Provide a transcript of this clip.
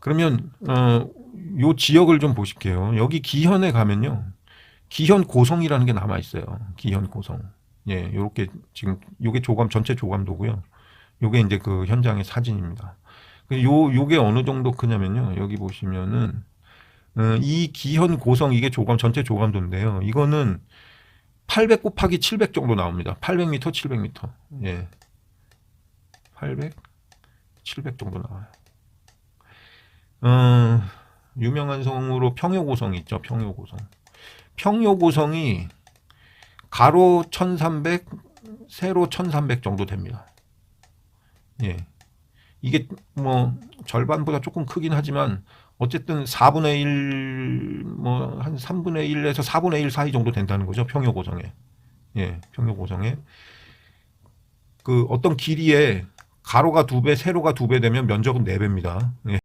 그러면 어, 요 지역을 좀 보실게요. 여기 기현에 가면요. 기현 고성이라는 게 남아 있어요. 기현 고성. 예, 요렇게 지금 요게 조감 전체 조감도고요. 요게 이제 그 현장의 사진입니다. 그요 요게 어느 정도 크냐면요. 여기 보시면은 어, 이 기현 고성 이게 조감 전체 조감도인데요. 이거는 800 곱하기 700 정도 나옵니다. 800m, 700m. 예. 800, 700 정도 나와요. 어, 유명한 성으로 평요고성이 있죠. 평요고성. 평요고성이 가로 1300, 세로 1300 정도 됩니다. 예. 이게 뭐 절반보다 조금 크긴 하지만 어쨌든 4분의 1, 뭐 한 3분의 1에서 4분의 1 사이 정도 된다는 거죠. 평요고성에. 예, 평요고성에. 그 어떤 길이에 가로가 두 배, 세로가 두 배 되면 면적은 네 배입니다. 예.